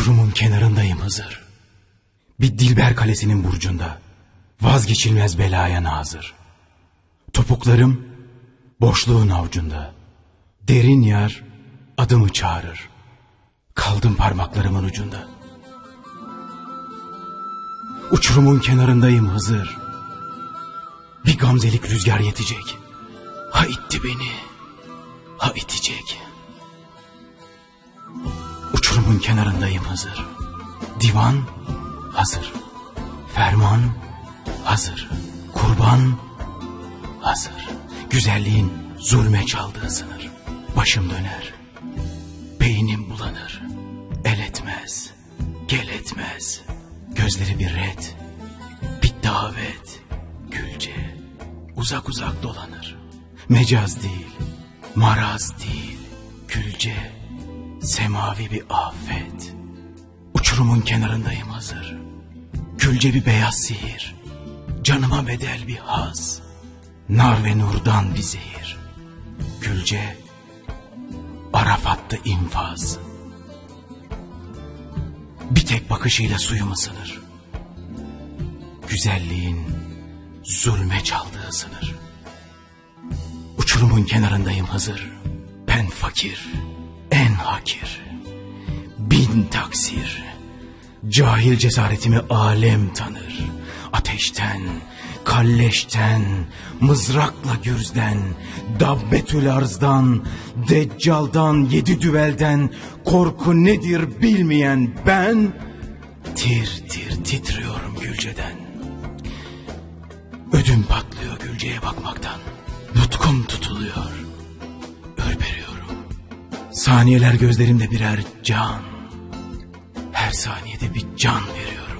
Uçurumun kenarındayım Hızır. Bir Dilber Kalesi'nin burcunda. Vazgeçilmez belaya nazır. Topuklarım boşluğun avucunda. Derin yer adımı çağırır. Kaldım parmaklarımın ucunda. Uçurumun kenarındayım Hızır. Bir gamzelik rüzgar yetecek. Ha itti beni, ha itecek. Uçurumun kenarındayım Hızır. Divan hazır. Ferman hazır. Kurban hazır. Güzelliğin zulme çaldığı sınır. Başım döner. Beynim bulanır. El etmez. Gel etmez. Gözleri bir red. Bir davet. Gülce. Uzak uzak dolanır. Mecaz değil. Maraz değil. Gülce. Semavi bir afet. Uçurumun kenarındayım hazır. Gülce bir beyaz sihir. Canıma bedel bir haz. Nar ve nurdan bir zehir. Gülce Arafat'ta infaz. Bir tek bakışıyla suyumu sınır. Güzelliğin zulme çaldığı sınır. Uçurumun kenarındayım hazır. Ben fakir, hakir. Bin taksir. Cahil cesaretimi alem tanır. Ateşten, kalleşten, mızrakla gürzden, dabbetül arzdan, deccaldan, yedi düvelden, korku nedir bilmeyen ben, tir tir titriyorum Gülce'den. Ödüm patlıyor Gülce'ye bakmaktan. Nutkum tutuluyor. Saniyeler gözlerimde birer can. Her saniyede bir can veriyorum.